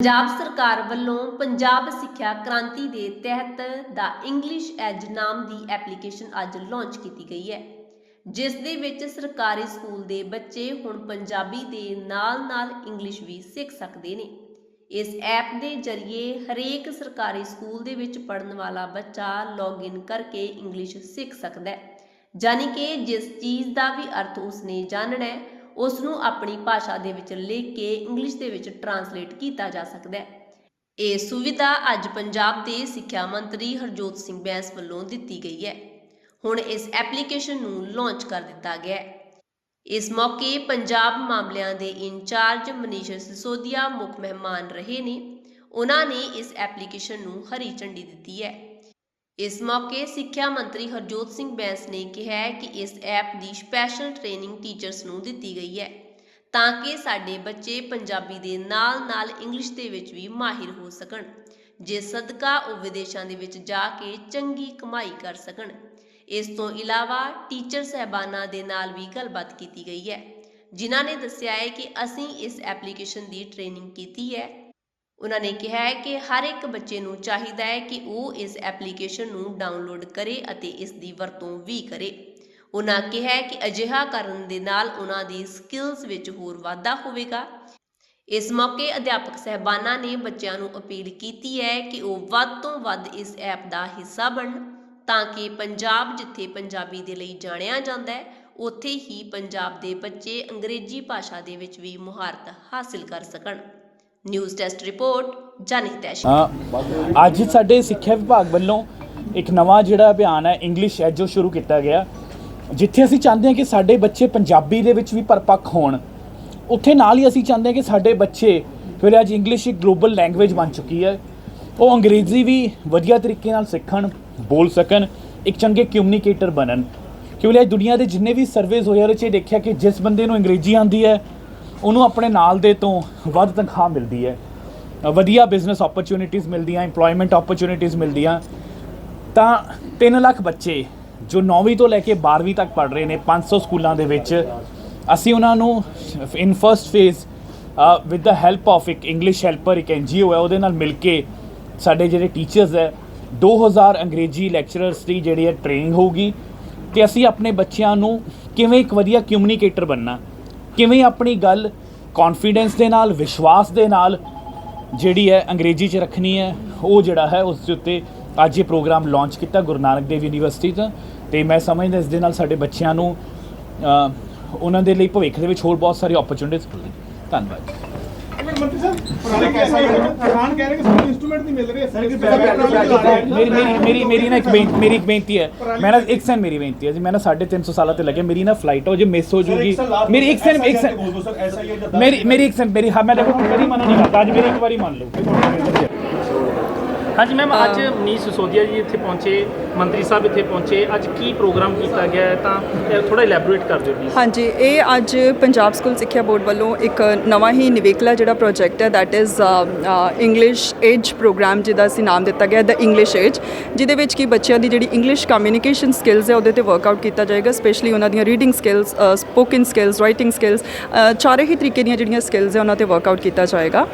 ਪੰਜਾਬ ਸਰਕਾਰ ਵੱਲੋਂ ਪੰਜਾਬ ਸਿੱਖਿਆ ਕ੍ਰਾਂਤੀ ਦੇ ਤਹਿਤ ਦਾ ਇੰਗਲਿਸ਼ ਐਜ ਨਾਮ ਦੀ ਐਪਲੀਕੇਸ਼ਨ ਅੱਜ ਲਾਂਚ ਕੀਤੀ ਗਈ ਹੈ, ਜਿਸ ਦੇ ਵਿੱਚ ਸਰਕਾਰੀ ਸਕੂਲ ਦੇ ਬੱਚੇ ਹੁਣ ਪੰਜਾਬੀ ਦੇ ਨਾਲ-ਨਾਲ ਇੰਗਲਿਸ਼ ਵੀ ਸਿੱਖ ਸਕਦੇ ਨੇ। ਇਸ ਐਪ ਦੇ ਜ਼ਰੀਏ ਹਰੇਕ ਸਰਕਾਰੀ ਸਕੂਲ ਦੇ ਵਿੱਚ ਪੜਨ ਵਾਲਾ ਬੱਚਾ ਲੌਗਇਨ ਕਰਕੇ ਇੰਗਲਿਸ਼ ਸਿੱਖ ਸਕਦਾ ਹੈ ਯਾਨੀ ਕਿ ਜਿਸ ਚੀਜ਼ ਦਾ ਵੀ ਅਰਥ ਉਸਨੇ ਜਾਣਨਾ ਹੈ ਉਸ ਨੂੰ ਆਪਣੀ ਭਾਸ਼ਾ ਦੇ ਵਿੱਚ ਲਿਖ ਕੇ ਇੰਗਲਿਸ਼ ਦੇ ਵਿੱਚ ਟਰਾਂਸਲੇਟ ਕੀਤਾ ਜਾ ਸਕਦਾ ਹੈ। ਇਹ ਸੁਵਿਧਾ ਅੱਜ ਪੰਜਾਬ ਦੇ ਸਿੱਖਿਆ ਮੰਤਰੀ ਹਰਜੋਤ ਸਿੰਘ ਬੈਂਸ ਵੱਲੋਂ ਦਿੱਤੀ ਗਈ ਹੈ। ਹੁਣ ਇਸ ਐਪਲੀਕੇਸ਼ਨ ਨੂੰ ਲਾਂਚ ਕਰ ਦਿੱਤਾ ਗਿਆ ਹੈ। ਇਸ ਮੌਕੇ ਪੰਜਾਬ ਮਾਮਲਿਆਂ ਦੇ ਇੰਚਾਰਜ ਮਨੀਸ਼ ਸਿਸੋਦੀਆ ਮੁੱਖ ਮਹਿਮਾਨ ਰਹੇ ਨੇ। ਉਹਨਾਂ ਨੇ ਇਸ ਐਪਲੀਕੇਸ਼ਨ ਨੂੰ ਹਰੀ ਝੰਡੀ ਦਿੱਤੀ ਹੈ। ਇਸ ਮੌਕੇ ਸਿੱਖਿਆ ਮੰਤਰੀ ਹਰਜੋਤ ਸਿੰਘ ਬੈਂਸ ਨੇ ਕਿਹਾ ਕਿ ਇਸ ਐਪ ਦੀ ਸਪੈਸ਼ਲ ਟ੍ਰੇਨਿੰਗ ਟੀਚਰਸ ਨੂੰ ਦਿੱਤੀ ਗਈ ਹੈ, ਤਾਂ ਕਿ ਸਾਡੇ ਬੱਚੇ ਪੰਜਾਬੀ ਦੇ ਨਾਲ-ਨਾਲ ਇੰਗਲਿਸ਼ ਦੇ ਵਿੱਚ ਵੀ ਮਾਹਿਰ ਹੋ ਸਕਣ, ਜੇ ਸਦਕਾ ਉਹ ਵਿਦੇਸ਼ਾਂ ਦੇ ਵਿੱਚ ਜਾ ਕੇ ਚੰਗੀ ਕਮਾਈ ਕਰ ਸਕਣ। ਇਸ ਤੋਂ ਇਲਾਵਾ ਟੀਚਰ ਸਹਿਬਾਨਾਂ ਦੇ ਨਾਲ ਵੀ ਗੱਲਬਾਤ ਕੀਤੀ ਗਈ ਹੈ, ਜਿਨ੍ਹਾਂ ਨੇ ਦੱਸਿਆ ਹੈ ਕਿ ਅਸੀਂ ਇਸ ਐਪਲੀਕੇਸ਼ਨ ਦੀ ਟ੍ਰੇਨਿੰਗ ਕੀਤੀ ਹੈ। ਉਹਨਾਂ ਨੇ ਕਿਹਾ ਹੈ ਕਿ ਹਰ ਇੱਕ ਬੱਚੇ ਨੂੰ ਚਾਹੀਦਾ ਹੈ ਕਿ ਉਹ ਇਸ ਐਪਲੀਕੇਸ਼ਨ ਨੂੰ ਡਾਊਨਲੋਡ ਕਰੇ ਅਤੇ ਇਸ ਦੀ ਵਰਤੋਂ ਵੀ ਕਰੇ। ਉਹਨਾਂ ਕਿਹਾ ਹੈ ਕਿ ਅਜਿਹਾ ਕਰਨ ਦੇ ਨਾਲ ਉਹਨਾਂ ਦੀ ਸਕਿੱਲਸ ਵਿੱਚ ਹੋਰ ਵਾਧਾ ਹੋਵੇਗਾ। ਇਸ ਮੌਕੇ ਅਧਿਆਪਕ ਸਹਿਬਾਨਾਂ ਨੇ ਬੱਚਿਆਂ ਨੂੰ ਅਪੀਲ ਕੀਤੀ ਹੈ ਕਿ ਉਹ ਵੱਧ ਤੋਂ ਵੱਧ ਇਸ ਐਪ ਦਾ ਹਿੱਸਾ ਬਣਨ ਤਾਂ ਕਿ ਪੰਜਾਬ ਜਿੱਥੇ ਪੰਜਾਬੀ ਦੇ ਲਈ ਜਾਣਿਆ ਜਾਂਦਾ ਹੈ, ਉੱਥੇ ਹੀ ਪੰਜਾਬ ਦੇ ਬੱਚੇ ਅੰਗਰੇਜ਼ੀ ਭਾਸ਼ਾ ਦੇ ਵਿੱਚ ਵੀ ਮੁਹਾਰਤ ਹਾਸਿਲ ਕਰ ਸਕਣ। ਨਿਊਜ਼ ਡੈਸਕ ਰਿਪੋਰਟ ਜਨਹਿਤੈਸ਼ ਅੱਜ ਸਾਡੇ ਸਿੱਖਿਆ ਵਿਭਾਗ ਵੱਲੋਂ ਇੱਕ ਨਵਾਂ ਜਿਹੜਾ ਅਭਿਆਨ ਹੈ ਇੰਗਲਿਸ਼ ਐਜੋ ਸ਼ੁਰੂ ਕੀਤਾ ਗਿਆ। ਜਿੱਥੇ ਅਸੀਂ ਚਾਹੁੰਦੇ ਹਾਂ ਕਿ ਸਾਡੇ ਬੱਚੇ ਪੰਜਾਬੀ ਦੇ ਵਿੱਚ ਵੀ ਪਰਪੱਕ ਹੋਣ। ਉੱਥੇ ਨਾਲ ਹੀ ਅਸੀਂ ਚਾਹੁੰਦੇ ਹਾਂ ਕਿ ਸਾਡੇ ਬੱਚੇ, ਫਿਰ ਅੱਜ ਇੰਗਲਿਸ਼ ਇੱਕ ਗਲੋਬਲ ਲੈਂਗੁਏਜ ਬਣ ਚੁੱਕੀ ਹੈ। ਉਹ ਅੰਗਰੇਜ਼ੀ ਵੀ ਵਧੀਆ ਤਰੀਕੇ ਨਾਲ ਸਿੱਖਣ, ਬੋਲ ਸਕਣ, ਇੱਕ ਚੰਗੇ ਕਮਿਊਨੀਕੇਟਰ ਬਣਨ। ਕਿਉਂਕਿ ਅੱਜ ਦੁਨੀਆ ਦੇ ਜਿੰਨੇ ਵੀ ਸਰਵੇਜ਼ ਹੋਏ ਉਹਦੇ 'ਚ ਇਹ ਦੇਖਿਆ ਕਿ ਜਿਸ ਬੰਦੇ ਨੂੰ ਅੰਗਰੇਜ਼ੀ ਆਉਂਦੀ ਹੈ ਉਹਨੂੰ ਆਪਣੇ ਨਾਲ ਦੇ ਤੋਂ ਵੱਧ ਤਨਖਾਹ ਮਿਲਦੀ ਹੈ। ਵਧੀਆ ਬਿਜ਼ਨਸ ਓਪਰਚ्युनिटीज ਮਿਲਦੀਆਂ, EMPLOYMENT ਓਪਰਚ्युनिटीज ਮਿਲਦੀਆਂ। ਤਾਂ 3 ਲੱਖ ਬੱਚੇ ਜੋ 9ਵੀਂ ਤੋਂ ਲੈ ਕੇ 12ਵੀਂ ਤੱਕ ਪੜ੍ਹ ਰਹੇ ਨੇ 500 ਸਕੂਲਾਂ ਦੇ ਵਿੱਚ, ਅਸੀਂ ਉਹਨਾਂ ਨੂੰ in first phase with the help of ਇੱਕ ਇੰਗਲਿਸ਼ ਹੈਲਪਰ ਇੱਕ ਐਨਜੀਓ ਹੈ, ਉਹਦੇ ਨਾਲ ਮਿਲ ਕੇ ਸਾਡੇ ਜਿਹੜੇ ਟੀਚਰਸ ਹੈ 2000 ਅੰਗਰੇਜ਼ੀ ਲੈਕਚਰਰਸ ਦੀ ਜਿਹੜੀ ਹੈ ਟ੍ਰੇਨਿੰਗ ਹੋਊਗੀ। ਤੇ ਅਸੀਂ ਆਪਣੇ ਬੱਚਿਆਂ ਨੂੰ ਕਿਵੇਂ ਇੱਕ ਵਧੀਆ ਕਮਿਊਨੀਕੇਟਰ ਬੰਨਣਾ ਕਿਵੇਂ ਆਪਣੀ ਗੱਲ ਕੌਨਫੀਡੈਂਸ ਦੇ ਨਾਲ, ਵਿਸ਼ਵਾਸ ਦੇ ਨਾਲ ਜਿਹੜੀ ਹੈ ਅੰਗਰੇਜ਼ੀ 'ਚ ਰੱਖਣੀ ਹੈ, ਉਹ ਜਿਹੜਾ ਹੈ ਉਸ ਦੇ ਉੱਤੇ ਅੱਜ ਇਹ ਪ੍ਰੋਗਰਾਮ ਲਾਂਚ ਕੀਤਾ ਗੁਰੂ ਨਾਨਕ ਦੇਵ ਯੂਨੀਵਰਸਿਟੀ ਤੋਂ। ਤੇ ਮੈਂ ਸਮਝਦਾ ਇਸ ਦੇ ਨਾਲ ਸਾਡੇ ਬੱਚਿਆਂ ਨੂੰ ਉਹਨਾਂ ਦੇ ਲਈ ਭਵਿੱਖ ਦੇ ਵਿੱਚ ਹੋਰ ਬਹੁਤ ਸਾਰੀ ਓਪਰਚੁਨਿਟੀਜ਼ ਖੁੱਲ੍ਹਣਗੀਆਂ। ਧੰਨਵਾਦ ਮੰਤਰੀ ਸਾਹਿਬ ਪੁਰਾਣੇ ਕੈਸਾ ਕਿਸਾਨ ਕਹਿ ਰਹੇ ਕਿ ਸਾਨੂੰ ਇਨਸਟਰੂਮੈਂਟ ਨਹੀਂ ਮਿਲ ਰਹੇ ਸਰ ਕਿ ਮੇਰੀ ਮੇਰੀ ਮੇਰੀ ਮੇਰੀ ਨਾ ਇੱਕ ਬੇਨਤੀ ਮੇਰੀ ਇੱਕ ਬੇਨਤੀ ਹੈ। ਮੈਂ ਨਾ ਇੱਕ ਸੈਕਿੰਡ ਮੇਰੀ ਬੇਨਤੀ ਹੈ ਜੀ। ਮੈਂ ਨਾ 350 ਸਾਲਾਂ ਤੇ ਲੱਗਿਆ। ਮੇਰੀ ਨਾ ਫਲਾਈਟ ਹੋ ਜੇ ਮਿਸ ਹੋ ਜੂਗੀ। ਮੇਰੀ ਇੱਕ ਸੈਕਿੰਡ ਇੱਕ ਸੈਨ ਮੇਰੀ ਮੇਰੀ ਇੱਕ ਸੈਨ ਮੇਰੀ ਹਾਂ, ਮੈਂ ਦੇਖੋ ਮੇਰੀ ਕਦੀ ਨਹੀਂ ਕਰਦਾ। ਅੱਜ ਮੇਰੀ ਇੱਕ ਵਾਰੀ ਮੰਨ ਲਓ। ਹਾਂਜੀ ਮੈਮ ਅੱਜ ਮਨੀਸ਼ ਸਿਸੋਦੀਆ ਜੀ ਇੱਥੇ ਪਹੁੰਚੇ ਮੰਤਰੀ ਸਾਹਿਬ ਇੱਥੇ ਪਹੁੰਚੇ ਅੱਜ ਕੀ ਪ੍ਰੋਗਰਾਮ ਕੀਤਾ ਗਿਆ ਹੈ? ਤਾਂ ਥੋੜਾ ਇਲੈਬੋਰੇਟ ਕਰ ਦਿਓ ਪਲੀਜ਼ ਹਾਂਜੀ ਇਹ ਅੱਜ ਪੰਜਾਬ ਸਕੂਲ ਸਿੱਖਿਆ ਬੋਰਡ ਵੱਲੋਂ ਇੱਕ ਨਵਾਂ ਹੀ ਨਿਵੇਕਲਾ ਜਿਹੜਾ ਪ੍ਰੋਜੈਕਟ ਹੈ that is English edge program ਜਿਹਦਾ ਅਸੀਂ ਨਾਮ ਦਿੱਤਾ ਗਿਆ ਦ ਇੰਗਲਿਸ਼ ਏਜ ਜਿਹਦੇ ਵਿੱਚ ਕੀ ਬੱਚਿਆਂ ਦੀ ਜਿਹੜੀ ਇੰਗਲਿਸ਼ ਕਮਿਊਨੀਕੇਸ਼ਨ ਸਕਿੱਲਸ ਹੈ ਉਹਦੇ ਤੇ ਵਰਕਆਊਟ ਕੀਤਾ ਜਾਏਗਾ ਸਪੈਸ਼ਲੀ ਉਹਨਾਂ ਦੀਆਂ reading skills spoken skills writing skills ਚਾਰੇ ਹੀ ਤਰੀਕੇ ਦੀਆਂ ਜਿਹੜੀਆਂ ਸਕਿੱਲਸ ਹੈ ਉਹਨਾਂ ਤੇ ਵਰਕਆਊਟ ਕੀਤਾ ਜਾਏਗਾ।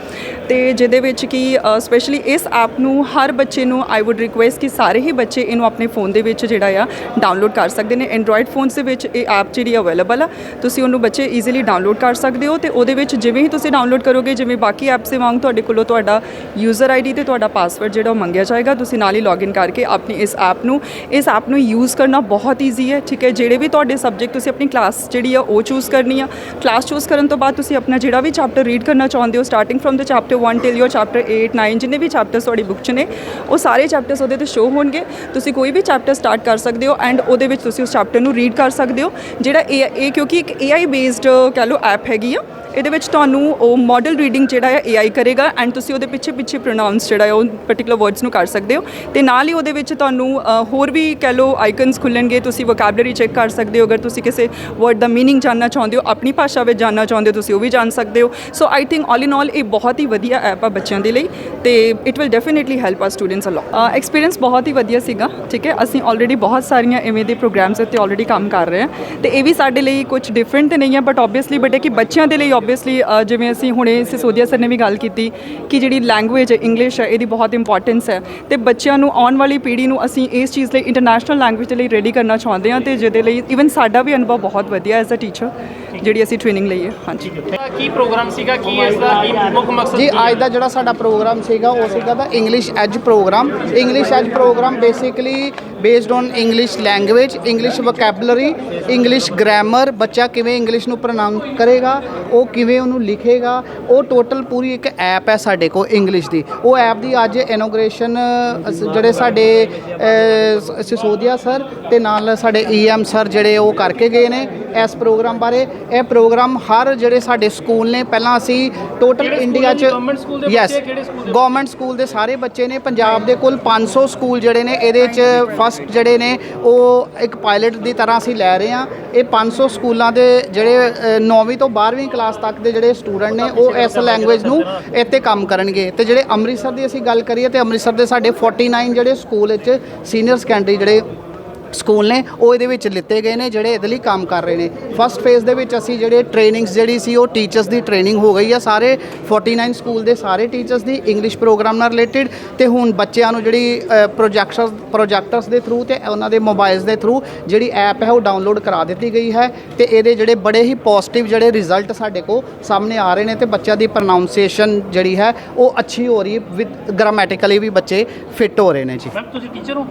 ਤੇ ਜਿਹਦੇ ਵਿੱਚ ਕੀ ਸਪੈਸ਼ਲੀ ਇਸ ਐਪ ਨੂੰ ਹਰ ਬੱਚੇ ਨੂੰ ਆਈ ਊਡ ਰਿਕੁਐਸਟ ਕਿ ਸਾਰੇ ਹੀ ਬੱਚੇ ਇਹਨੂੰ ਆਪਣੇ ਫੋਨ ਦੇ ਵਿੱਚ ਜਿਹੜਾ ਆ ਡਾਊਨਲੋਡ ਕਰ ਸਕਦੇ ਨੇ। ਐਂਡਰੋਇਡ ਫੋਨਸ ਦੇ ਵਿੱਚ ਇਹ ਐਪ ਜਿਹੜੀ ਅਵੇਲੇਬਲ ਆ। ਤੁਸੀਂ ਉਹਨੂੰ ਬੱਚੇ ਈਜ਼ੀਲੀ ਡਾਊਨਲੋਡ ਕਰ ਸਕਦੇ ਹੋ ਤੇ ਉਹਦੇ ਵਿੱਚ ਜਿਵੇਂ ਹੀ ਤੁਸੀਂ ਡਾਊਨਲੋਡ ਕਰੋਗੇ, ਜਿਵੇਂ ਬਾਕੀ ਐਪਸ ਦੇ ਵਾਂਗ ਤੁਹਾਡੇ ਕੋਲੋਂ ਤੁਹਾਡਾ ਯੂਜ਼ਰ ਆਈਡੀ ਤੇ ਤੁਹਾਡਾ ਪਾਸਵਰਡ ਜਿਹੜਾ ਉਹ ਮੰਗਿਆ ਜਾਏਗਾ, ਤੁਸੀਂ ਨਾਲ ਹੀ ਲੌਗਇਨ ਕਰਕੇ ਆਪਣੀ ਇਸ ਐਪ ਨੂੰ, ਇਸ ਐਪ ਨੂੰ ਯੂਜ਼ ਕਰਨਾ ਬਹੁਤ ਈਜ਼ੀ ਹੈ, ਠੀਕ ਹੈ? ਜਿਹੜੇ ਵੀ ਤੁਹਾਡੇ ਸਬਜੈਕਟ ਤੁਸੀਂ ਆਪਣੀ ਕਲਾਸ ਜਿਹੜੀ ਆ ਉਹ ਚੂਜ਼ ਕਰਨੀ ਆ। ਕਲਾਸ ਚੂਜ਼ ਕਰਨ ਤੋਂ ਬਾਅਦ ਤੁਸੀਂ ਆਪਣਾ ਜਿਹੜਾ ਵੀ ਚੈਪਟਰ ਰੀਡ ਕਰਨਾ ਚਾਹੁੰਦੇ ਹੋ starting from the chapter 1 till your chapter 8 9 ਜਿੰਨੇ ਵੀ ਚੈਪਟਰਸ ਤੁਹਾਡੀ ਬੁੱਕ 'ਚ ਨੇ ਨੇ, ਉਹ ਸਾਰੇ ਚੈਪਟਰਸ ਉਹਦੇ ਤੇ ਸ਼ੋਅ ਹੋਣਗੇ। ਤੁਸੀਂ ਕੋਈ ਵੀ ਚੈਪਟਰ ਸਟਾਰਟ ਕਰ ਸਕਦੇ ਹੋ ਐਂਡ ਉਹਦੇ ਵਿੱਚ ਤੁਸੀਂ ਉਸ ਚੈਪਟਰ ਨੂੰ ਰੀਡ ਕਰ ਸਕਦੇ ਹੋ। ਜਿਹੜਾ ਇਹ ਕਿਉਂਕਿ ਇੱਕ AI ਬੇਸਡ ਕਹ ਲਓ ਐਪ ਹੈਗੀ ਆ। ਇਹਦੇ ਵਿੱਚ ਤੁਹਾਨੂੰ ਉਹ ਮਾਡਲ ਰੀਡਿੰਗ ਜਿਹੜਾ ਹੈ AI ਕਰੇਗਾ ਐਂਡ ਤੁਸੀਂ ਉਹਦੇ ਪਿੱਛੇ ਪਿੱਛੇ ਪ੍ਰੋਨਾਂਸ ਜਿਹੜਾ ਹੈ ਉਹ ਪਾਰਟਿਕੂਲਰ ਵਰਡਸ ਨੂੰ ਕਰ ਸਕਦੇ ਹੋ। ਤੇ ਨਾਲ ਹੀ ਉਹਦੇ ਵਿੱਚ ਤੁਹਾਨੂੰ ਹੋਰ ਵੀ ਕਹ ਲਓ ਆਈਕਨਸ ਖੁੱਲਣਗੇ, ਤੁਸੀਂ ਵੋਕੈਬਲਰੀ ਚੈੱਕ ਕਰ ਸਕਦੇ ਹੋ। ਅਗਰ ਤੁਸੀਂ ਕਿਸੇ ਵਰਡ ਦਾ ਮੀਨਿੰਗ ਜਾਨਣਾ ਚਾਹੁੰਦੇ ਹੋ, ਆਪਣੀ ਭਾਸ਼ਾ ਵਿੱਚ ਜਾਨਣਾ ਚਾਹੁੰਦੇ ਹੋ, ਤੁਸੀਂ ਉਹ ਵੀ ਜਾਣ ਸਕਦੇ ਹੋ। ਸੋ ਆਈ ਥਿੰਕ ਆਲ ਇਨ ਆਲ ਇਹ ਬਹੁਤ ਹੀ ਵਧੀਆ ਐਪ ਆ ਬੱਚਿਆਂ ਦੇ ਲਈ ਤੇ it will definitely help help our students a lot experience ਬਹੁਤ ਹੀ ਵਧੀਆ ਸੀਗਾ ਠੀਕ ਹੈ ਅਸੀਂ ਆਲਰੇਡੀ ਬਹੁਤ ਸਾਰੀਆਂ ਐਵੇਂ ਦੇ ਪ੍ਰੋਗਰਾਮਸ ਉੱਤੇ ਆਲਰੇਡੀ ਕੰਮ ਕਰ ਰਹੇ ਹਾਂ ਤੇ ਇਹ ਵੀ ਸਾਡੇ ਲਈ ਕੁਝ ਡਿਫਰੈਂਟ ਤੇ ਨਹੀਂ ਹੈ ਬਟ ਆਬਵੀਅਸਲੀ ਬਟ ਇਹ ਕਿ ਬੱਚਿਆਂ ਦੇ ਲਈ ਆਬਵੀਅਸਲੀ ਜਿਵੇਂ ਅਸੀਂ ਹੁਣੇ ਸਿਸੋਦੀਆ ਸਰ ਨੇ ਵੀ ਗੱਲ ਕੀਤੀ ਕਿ ਜਿਹੜੀ ਲੈਂਗੁਏਜ ਹੈ ਇੰਗਲਿਸ਼ ਹੈ ਇਹਦੀ ਬਹੁਤ ਇੰਪੋਰਟੈਂਸ ਹੈ ਤੇ ਬੱਚਿਆਂ ਨੂੰ ਆਉਣ ਵਾਲੀ ਪੀੜ੍ਹੀ ਨੂੰ ਅਸੀਂ ਇਸ ਚੀਜ਼ ਲਈ ਇੰਟਰਨੈਸ਼ਨਲ ਲੈਂਗੁਏਜ ਦੇ ਲਈ ਰੈਡੀ ਕਰਨਾ ਚਾਹੁੰਦੇ ਹਾਂ ਤੇ ਜਿਹਦੇ ਲਈ ਇਵਨ ਸਾਡਾ ਵੀ ਅਨੁਭਵ ਬਹੁਤ ਵਧੀਆ ਐਜ਼ ਅ ਟੀਚਰ ਜਿਹੜੀ ਅਸੀਂ ਟ੍ਰੇਨਿੰਗ ਲਈ ਹੈ ਹਾਂਜੀ ਕੀ ਪ੍ਰੋਗਰਾਮ ਸੀਗਾ? ਕੀ ਇਸ ਦਾ ਕੀ ਮੁੱਖ ਮਕਸਦ ਜੀ ਹੈ? ਅੱਜ ਦਾ ਜਿਹੜਾ ਸਾਡਾ ਪ੍ਰੋਗਰਾਮ ਸੀਗਾ ਉਹ ਸੀਗਾ ਦਾ English edge program English edge program basically based on English language English vocabulary English grammar ਬੱਚਾ ਕਿਵੇਂ ਇੰਗਲਿਸ਼ ਨੂੰ ਪ੍ਰੋਨਾਂਸ ਕਰੇਗਾ ਉਹ ਕਿਵੇਂ ਉਹਨੂੰ ਲਿਖੇਗਾ ਉਹ ਟੋਟਲ ਪੂਰੀ ਇੱਕ ਐਪ ਹੈ ਸਾਡੇ ਕੋਲ ਇੰਗਲਿਸ਼ ਦੀ। ਉਹ ਐਪ ਦੀ ਅੱਜ ਇਨੋਗ੍ਰੇਸ਼ਨ ਜਿਹੜੇ ਸਾਡੇ ਸਿਸੋਦੀਆ ਸਰ ਤੇ ਨਾਲ ਸਾਡੇ ਈਐਮ ਸਰ ਜਿਹੜੇ ਉਹ ਕਰਕੇ ਗਏ ਨੇ ਇਸ ਪ੍ਰੋਗਰਾਮ ਬਾਰੇ। ਇਹ ਪ੍ਰੋਗਰਾਮ ਹਰ ਜਿਹੜੇ ਸਾਡੇ ਸਕੂਲ ਨੇ ਪਹਿਲਾਂ ਅਸੀਂ ਟੋਟਲ ਇੰਡੀਆ 'ਚ government ਸਕੂਲ ਦੇ ਯੈਸ ਬੱਚੇ, ਕਿਹੜੇ ਸਕੂਲ ਦੇ? ਗਵਰਨਮੈਂਟ ਸਕੂਲ ਦੇ ਸਾਰੇ ਬੱਚੇ ਨੇ ਪੰਜਾਬ ਦੇ ਕੁੱਲ 500 ਸਕੂਲ ਜਿਹੜੇ ਨੇ ਇਹਦੇ 'ਚ ਫਸਟ ਜਿਹੜੇ ਨੇ, ਉਹ ਇੱਕ ਪਾਇਲਟ ਦੀ ਤਰ੍ਹਾਂ ਅਸੀਂ ਲੈ ਰਹੇ ਹਾਂ। ਇਹ 500 ਸਕੂਲਾਂ ਦੇ ਜਿਹੜੇ 9ਵੀਂ ਤੋਂ 12ਵੀਂ ਕਲਾਸ ਤੱਕ ਦੇ ਜਿਹੜੇ ਸਟੂਡੈਂਟ ਨੇ, ਉਹ ਇਸ ਲੈਂਗੁਏਜ ਨੂੰ ਇੱਥੇ ਕੰਮ ਕਰਨਗੇ। ਤੇ ਜਿਹੜੇ ਅੰਮ੍ਰਿਤਸਰ ਦੀ ਅਸੀਂ ਗੱਲ ਕਰੀਏ, ਤੇ ਅੰਮ੍ਰਿਤਸਰ ਦੇ ਸਾਡੇ 49 ਜਿਹੜੇ ਸਕੂਲ ਵਿੱਚ ਸੀਨੀਅਰ ਸੈਕੰਡਰੀ ਜਿਹੜੇ ਸਕੂਲ ਨੇ ਉਹ ਇਹਦੇ ਵਿੱਚ ਲਿੱਤੇ ਗਏ ਨੇ ਜਿਹੜੇ ਇਹਦੇ ਲਈ ਕੰਮ ਕਰ ਰਹੇ ਨੇ। ਫਸਟ ਫੇਜ਼ ਦੇ ਵਿੱਚ ਅਸੀਂ ਜਿਹੜੇ ਟ੍ਰੇਨਿੰਗਸ ਜਿਹੜੀ ਸੀ ਉਹ ਟੀਚਰਸ ਦੀ ਟ੍ਰੇਨਿੰਗ ਹੋ ਗਈ ਆ। ਸਾਰੇ 49 ਸਕੂਲ ਦੇ ਸਾਰੇ ਟੀਚਰਸ ਦੀ ਇੰਗਲਿਸ਼ ਪ੍ਰੋਗਰਾਮ ਨਾਲ ਰਿਲੇਟਡ ਤੇ ਹੁਣ ਬੱਚਿਆਂ ਨੂੰ ਜਿਹੜੀ ਪ੍ਰੋਜੈਕਟਰਸ ਪ੍ਰੋਜੈਕਟਰਸ ਦੇ ਥਰੂ ਤੇ ਉਹਨਾਂ ਦੇ ਮੋਬਾਈਲਸ ਦੇ ਥਰੂ ਜਿਹੜੀ ਐਪ ਹੈ ਉਹ ਡਾਊਨਲੋਡ ਕਰਾ ਦਿੱਤੀ ਗਈ ਹੈ ਤੇ ਇਹਦੇ ਜਿਹੜੇ ਬੜੇ ਹੀ ਪੋਜ਼ਿਟਿਵ ਜਿਹੜੇ ਰਿਜ਼ਲਟ ਸਾਡੇ ਕੋ ਸਾਹਮਣੇ ਆ ਰਹੇ ਨੇ ਤੇ ਬੱਚਿਆਂ ਦੀ ਪ੍ਰੋਨਾਂਸੀਏਸ਼ਨ ਜਿਹੜੀ ਹੈ ਉਹ ਅੱਛੀ ਹੋ ਰਹੀ ਹੈ ਵਿਦ ਗ੍ਰਾਮੈਟਿਕਲੀ ਵੀ ਬੱਚੇ ਫਿੱਟ ਹੋ ਰਹੇ ਨੇ ਜੀ। ਮੈਮ ਤੁਸੀਂ ਟੀਚਰ ਹੋ?